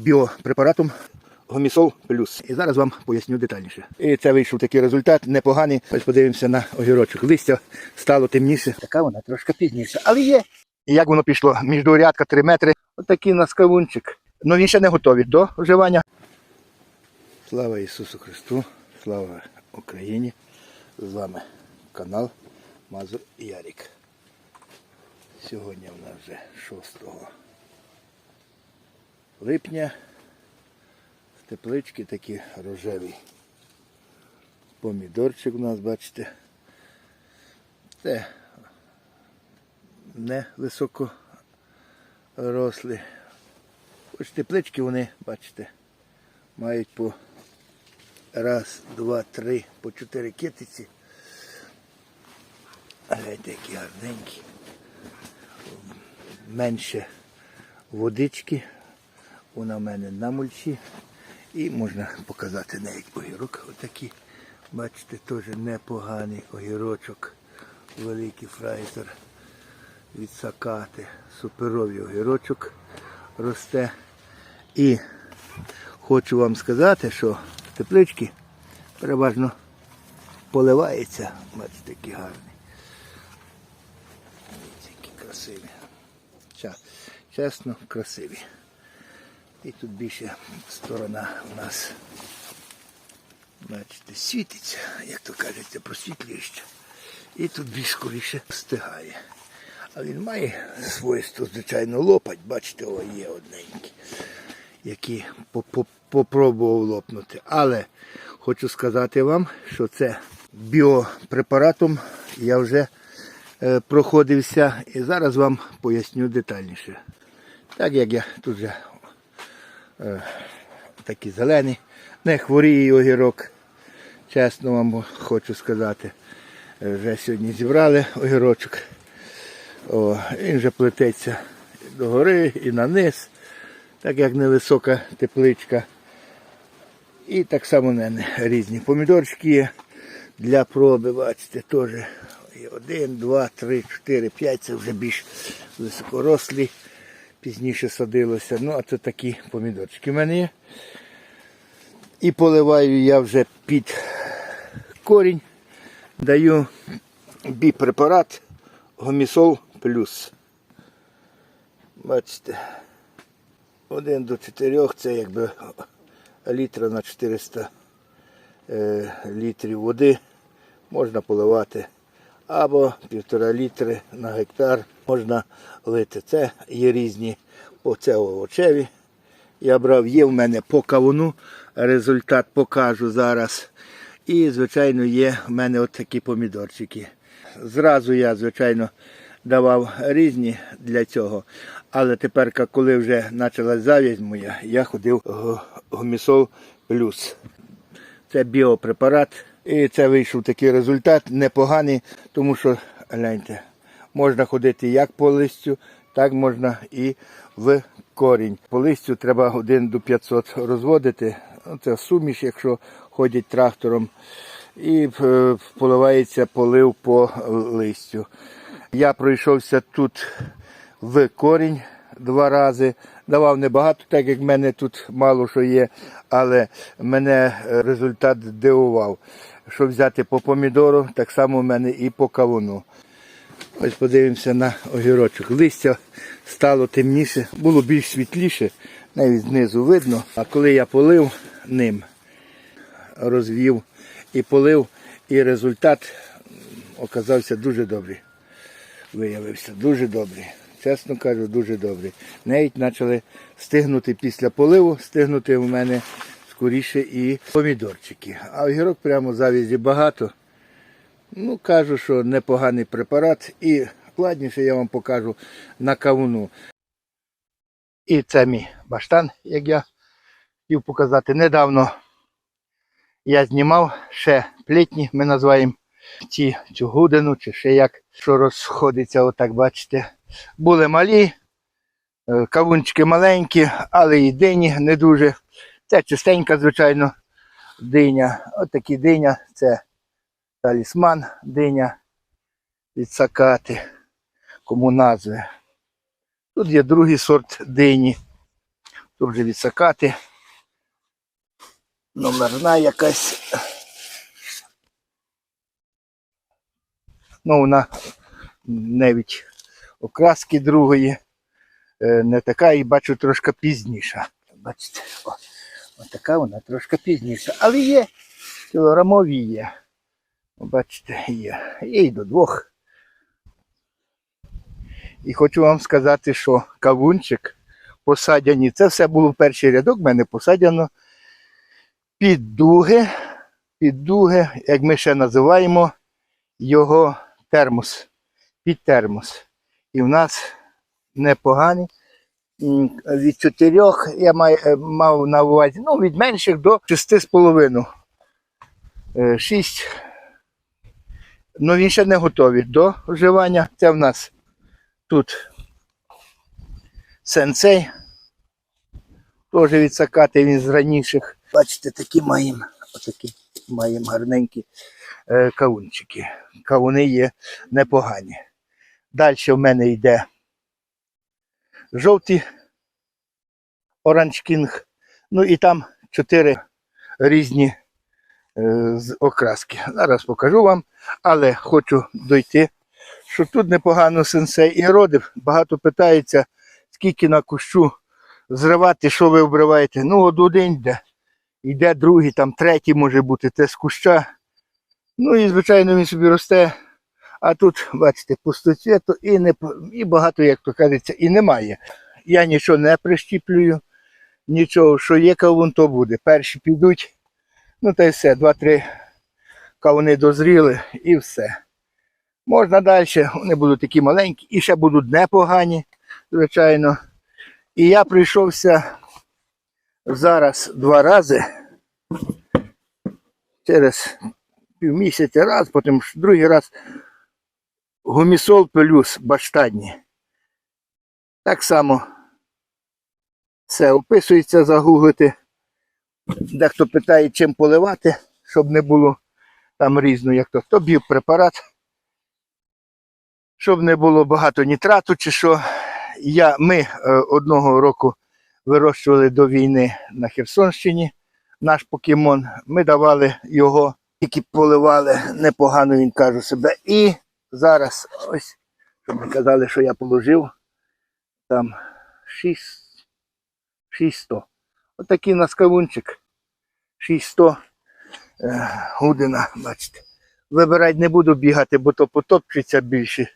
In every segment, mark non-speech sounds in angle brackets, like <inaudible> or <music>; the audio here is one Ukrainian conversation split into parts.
біопрепаратом Гомісол плюс. І зараз вам поясню детальніше. І це вийшов такий результат, непоганий. Ось подивимося на огірочок. Листя стало темніше. Така вона трошки пізніше. Але є. І як воно пішло? Між Міждурядка 3 метри. Отакий у нас кавунчик. Ну він ще не готовий до вживання. Слава Ісусу Христу, слава Україні. З вами канал Мазур Ярік. Сьогодні у нас вже 6 липня. Теплички такі рожеві. Помідорчик у нас, бачите. Це не високо рослі. Хоч теплички вони, бачите, мають по раз, два, три, по чотири китиці. Гляньте, які гарненькі. Менше водички. Вона в мене на мульчі. І можна показати навіть огірок. Отакий. Бачите, теж непоганий огірочок. Великий фрайзер від сакати. Суперовий огірочок росте. І хочу вам сказати, що теплички переважно поливається. Бачите, які гарні. Які красиві. Чесно, красиві. І тут більше сторона у нас, бачите, світиться, як то кажеться, просвітлюється. І тут більш скоріше встигає. А він має свойство, звичайно, лопать, бачите, о, є по- по- попробував лопнути. Але хочу сказати вам, що це біопрепаратом я вже е, проходився і зараз вам поясню детальніше. Так як я тут вже е, такий зелений, не хворіє огірок. Чесно вам хочу сказати. Е, Вже сьогодні зібрали огірочок. О, він вже плететься до гори і на низ, так як невисока тепличка. І так само мене різні помідорчики є для проби, бачите, теж один, два, три, чотири, п'ять, це вже більш високорослі, пізніше садилося. Ну, а це такі помідорчики в мене є. І поливаю я вже під корінь, даю біпрепарат Гомісол плюс. Бачите, один до чотирьох це якби літра на 400 е, літрів води можна поливати. Або півтора літри на гектар можна лити. Це є різні, оце овочеві. Я брав, є в мене по кавуну, результат покажу зараз. І, звичайно, є в мене от такі помідорчики. Зразу я, звичайно, давав різні для цього. Але тепер, коли вже почалась завість моя, я ходив го- гомісол плюс. Це біопрепарат. І це вийшов такий результат непоганий, тому що, гляньте, можна ходити як по листю, так можна і в корінь. По листю треба 1 до 500 розводити. Ну, Це суміш, якщо ходять трактором. І е, поливається полив по листю. Я пройшовся тут в корінь два рази. Давав небагато, так як в мене тут мало що є, але мене е, результат дивував. Що взяти по помідору, так само в мене і по кавуну. Ось подивимося на огірочок. Листя стало темніше, було більш світліше, навіть знизу видно. А коли я полив ним, розвів і полив, і результат оказався дуже добрий. Виявився дуже добрий. Чесно кажу, дуже добрий. Навіть почали стигнути після поливу, стигнути у мене скоріше і помідорчики. А огірок прямо завізі багато. Ну, кажу, що непоганий препарат і складніше я вам покажу на кавуну. І це мій баштан, як я хотів показати. Недавно я знімав ще плітні, ми називаємо ці, цю гудину, чи ще як, що розходиться, отак бачите. Були малі, е, кавунчики маленькі, але і дині не дуже. Це чистенька, звичайно, диня. Отакі диня, це талісман диня від сакати, кому назви. Тут є другий сорт дині. Тут вже відсакати. Номерна якась. Ну, вона навіть окраски другої. е, Не така і бачу трошки пізніша. Бачите, о, така вона трошки пізніша. Але є, кілограмові є. Бачите, є. Є і до двох. І хочу вам сказати, що кавунчик посадяні. Це все було в перший рядок, в мене посадяно під дуги, під дуги, як ми ще називаємо його термос. Під термос. І в нас непогані. Від чотирьох я е, мав на увазі, ну, від менших до шести з половиною. Е, Шість. Ну він ще не готовий до вживання. Це в нас тут сенсей. Теж відсакати він з раніших. Бачите, такі маємо, отакі маємо гарненькі е, кавунчики. Кавуни є непогані. Далі в мене йде жовті Orange King. Ну і там чотири різні з окраски. Зараз покажу вам, але хочу дойти, що тут непогано сенсей і родив. Багато питається, скільки на кущу зривати, що ви обриваєте. Ну, от один йде, йде другий, там третій може бути, те з куща. Ну і, звичайно, він собі росте. А тут, бачите, пустоцвіту і не і багато, як то кажеться, і немає. Я нічого не прищіплюю, нічого, що є кавун, то буде. Перші підуть, ну та й все, два-три кавуни дозріли і все. Можна далі, вони будуть такі маленькі і ще будуть непогані, звичайно. І я прийшовся зараз два рази через півмісяця раз, потім другий раз гумісол плюс баштадні. Так само все описується, загуглити. Дехто питає, чим поливати, щоб не було там різно, як то б'є препарат, щоб не було багато нітрату чи що. Я, ми е, одного року вирощували до війни на Херсонщині наш покемон. Ми давали його, тільки поливали непогано, він каже себе. І зараз ось, щоб не казали, що я положив, там 6, 600. Отакий у нас кавунчик. 600 е, гудина, бачите. Вибирати не буду бігати, бо то потопчеться більше.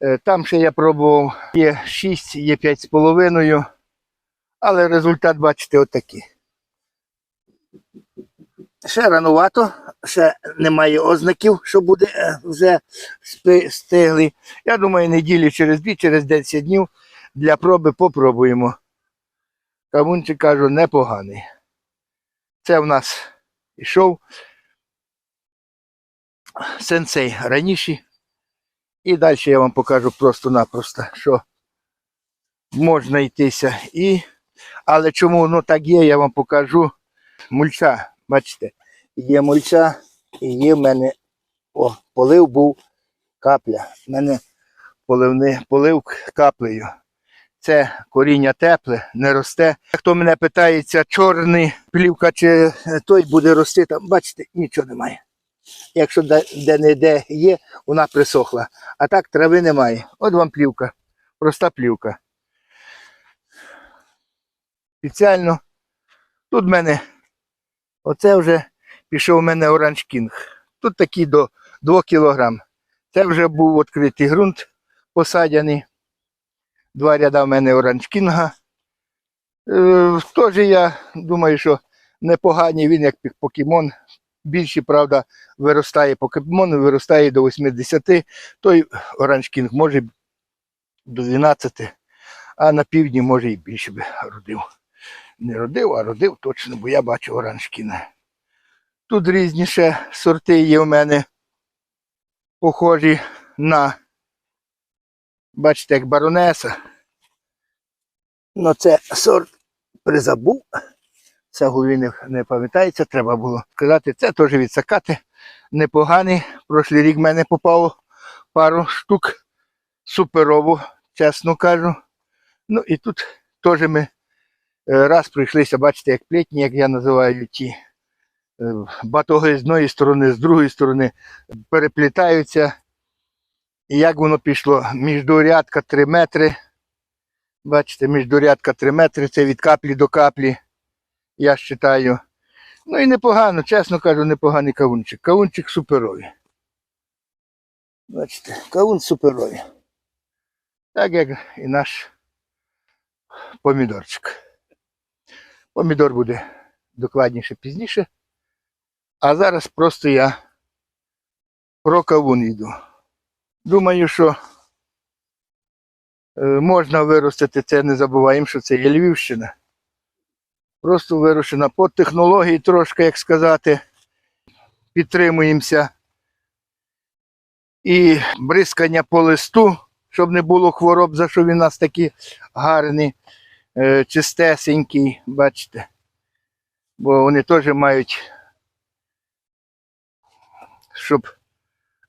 Е, Там ще я пробував, є 6, є 5,5, але результат, бачите, отакий. Ще ранувато, ще немає ознаків, що буде е, вже стиглий. Я думаю, неділі через дві, через 10 днів для проби попробуємо. Кавунчик, кажу, непоганий. Це в нас ішов сенсей раніше. І далі я вам покажу просто-напросто, що можна йтися. І... Але чому воно так є, я вам покажу. Мульча, бачите, є мульча і є в мене о, полив був капля. У мене поливни, полив каплею. Це коріння тепле, не росте. Хто мене питається, чорний плівка чи е, той буде рости, там, бачите, нічого немає. Якщо де- де-не-де є, вона присохла. А так трави немає. От вам плівка. Проста плівка. Спеціально. Тут в мене, оце вже пішов у мене Оранж Кінг. Тут такий до 2 кг. Це вже був відкритий ґрунт посадяний. Два ряда в мене Оранж Кінга. Е, теж я думаю, що непоганий він як покемон. Більше, правда, виростає покемон, виростає до 80. Той Оранж Кінг може до 12, а на півдні може і більше би родив. Не родив, а родив точно, бо я бачу Оранж Кінга. Тут різні сорти є в мене похожі на, бачите, як баронеса. Ну це сорт призабув. Це в не, не пам'ятається, треба було сказати. Це теж відсакати. Непоганий. Прошлий рік в мене попало пару штук. Суперово, чесно кажу. Ну і тут теж ми Е, Раз прийшлися, бачите, як плетні, як я називаю ті е, батоги з одної сторони, з другої сторони переплітаються. І як воно пішло? Міждурядка 3 метри. Бачите, міждурядка 3 метри, це від каплі до каплі. Я вважаю. Ну і непогано, чесно кажу, непоганий кавунчик. Кавунчик суперовий. Бачите, кавун суперовий. Так як і наш помідорчик. Помідор буде докладніше пізніше. А зараз просто я про кавун йду. Думаю, що можна виростити це, не забуваємо, що це є Львівщина. Просто вирощена по технології трошки, як сказати, підтримуємося. І бризкання по листу, щоб не було хвороб, за що він у нас такий гарний, е, чистесенький, бачите. Бо вони теж мають, щоб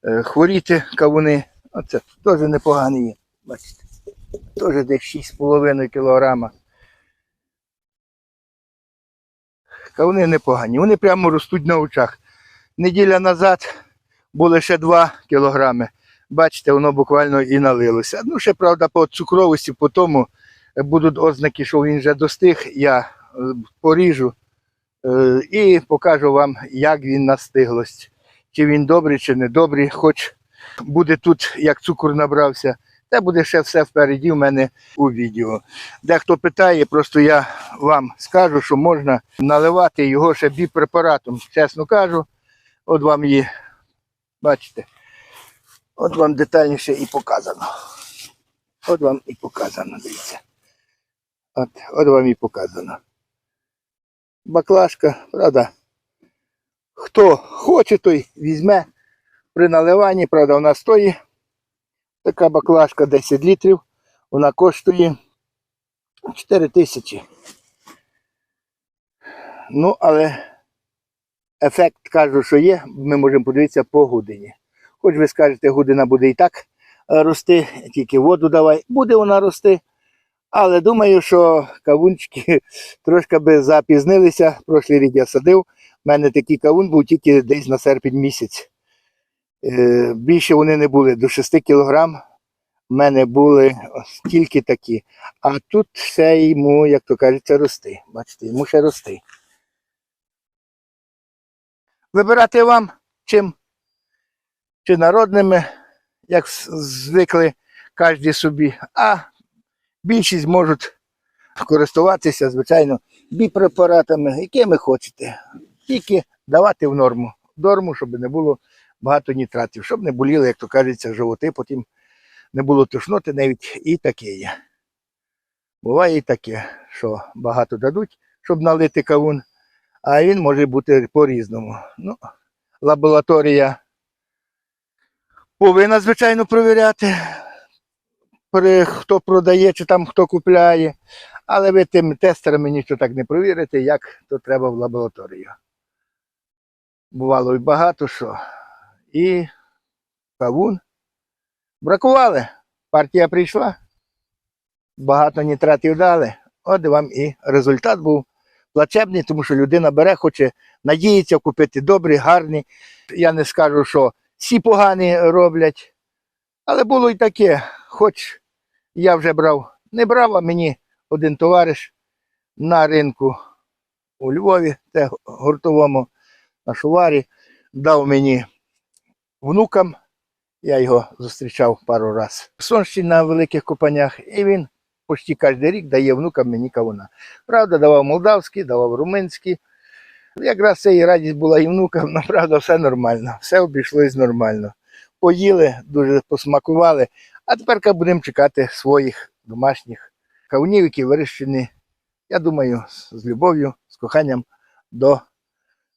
е, хворіти кавуни. Оце теж непоганий є. Бачите. Теж десь 6,5 кілограма. Кавуни непогані. Вони прямо ростуть на очах. Неділя назад було ще 2 кілограми. Бачите, воно буквально і налилося. Ну, ще, правда, по цукровості, по тому е, будуть ознаки, що він вже достиг. Я е, поріжу е, і покажу вам, як він на стиглость. Чи він добрий, чи не добрий. Хоч буде тут, як цукор набрався. Це буде ще все впереді в мене у відео. Дехто питає, просто я вам скажу, що можна наливати його ще біпрепаратом. Чесно кажу, от вам її, бачите, от вам детальніше і показано. От вам і показано, дивіться. От, от вам і показано. Баклажка, правда. Хто хоче, той візьме. При наливанні, правда, вона стоїть. Така баклажка 10 літрів. Вона коштує 4 тисячі. Ну, але ефект кажу, що є, ми можемо подивитися по годині. Хоч ви скажете, година буде і так е, рости, тільки воду давай, буде вона рости. Але думаю, що кавунчики <laughs> трошки би запізнилися. Прошлий рік я садив. У мене такий кавун був тільки десь на серпень місяць. Е, Більше вони не були до 6 кілограм. У мене були тільки такі. А тут ще йому, як то кажеться, рости. Бачите, йому ще рости. Вибирати вам чим? Чи народними, як звикли кожні собі, а більшість можуть користуватися, звичайно, біпрепаратами, якими хочете. Тільки давати в норму. В норму, щоб не було багато нітратів, щоб не боліли, як то кажеться, животи, потім не було тошноти навіть і таке є. Буває і таке, що багато дадуть, щоб налити кавун, а він може бути по-різному. Ну, лабораторія повинна, звичайно, провіряти, хто продає чи там хто купляє. Але ви тими тестерами нічого так не провірите, як то треба в лабораторію. Бувало і багато що. І кавун. Бракували. Партія прийшла. Багато нітратів дали. От вам і результат був плачебний, тому що людина бере, хоче надіється купити добрі, гарні. Я не скажу, що всі погані роблять. Але було і таке. Хоч я вже брав, не брав, а мені один товариш на ринку у Львові, це гуртовому на шуварі, дав мені внукам. Я його зустрічав пару разів. Сонщин на великих копанях, і він почти кожен рік дає внукам мені кавуна. Правда, давав молдавський, давав румунський. Якраз це і радість була і внукам, <laughs> але правда, все нормально, все обійшлось нормально. Поїли, дуже посмакували. А тепер будемо чекати своїх домашніх кавунів, які вирощені, я думаю, з любов'ю, з коханням до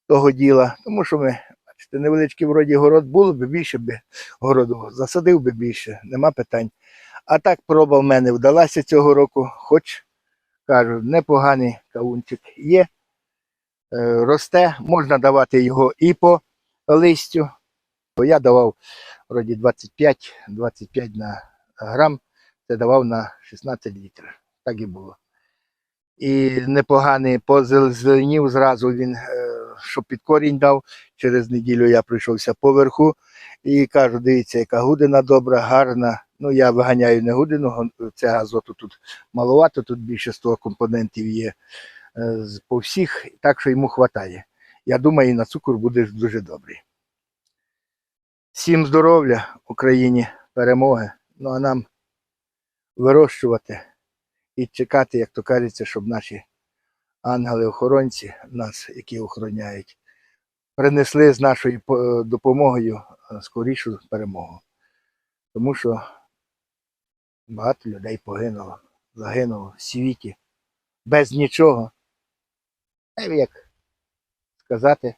того діла. Тому що ми, бачите, невеличкий вроді город було б більше б городу, засадив би більше, нема питань. А так проба в мене вдалася цього року, хоч кажу, непоганий кавунчик є, е, росте, можна давати його і по листю. Бо я давав вроді 25-25 на грам, це давав на 16 літрів. Так і було. і непоганий позеленів зразу він, е, що під корінь дав. Через неділю я пройшовся поверху і кажу, дивіться, яка гудина добра, гарна. Ну, я виганяю не гудину, це азоту тут маловато, тут більше 100 компонентів є е, по всіх, так що йому вистачає. Я думаю, на цукор буде дуже добрий. Всім здоров'я Україні, перемоги. Ну а нам вирощувати і чекати, як то кажеться, щоб наші ангели-охоронці, нас, які охороняють, принесли з нашою допомогою е, скорішу перемогу. Тому що багато людей погинуло, загинуло в світі без нічого. Як сказати,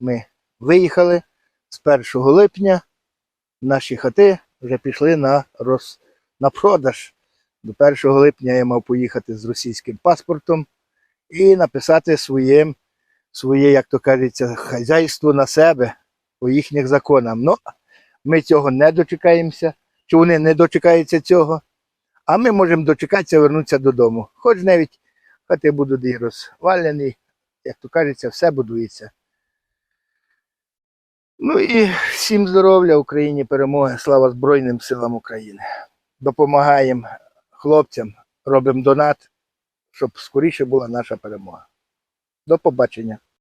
ми виїхали з 1 липня, наші хати вже пішли на, роз... на продаж. До 1 липня я мав поїхати з російським паспортом і написати своє, своє як то кажеться, хазяйство на себе по їхніх законам. Ну, ми цього не дочекаємося, чи вони не дочекаються цього, а ми можемо дочекатися, вернутися додому. Хоч навіть хати будуть і розвалені, як то кажеться, все будується. Ну і всім здоров'я Україні, перемоги, слава Збройним силам України. Допомагаємо хлопцям, робимо донат, щоб скоріше була наша перемога. До побачення.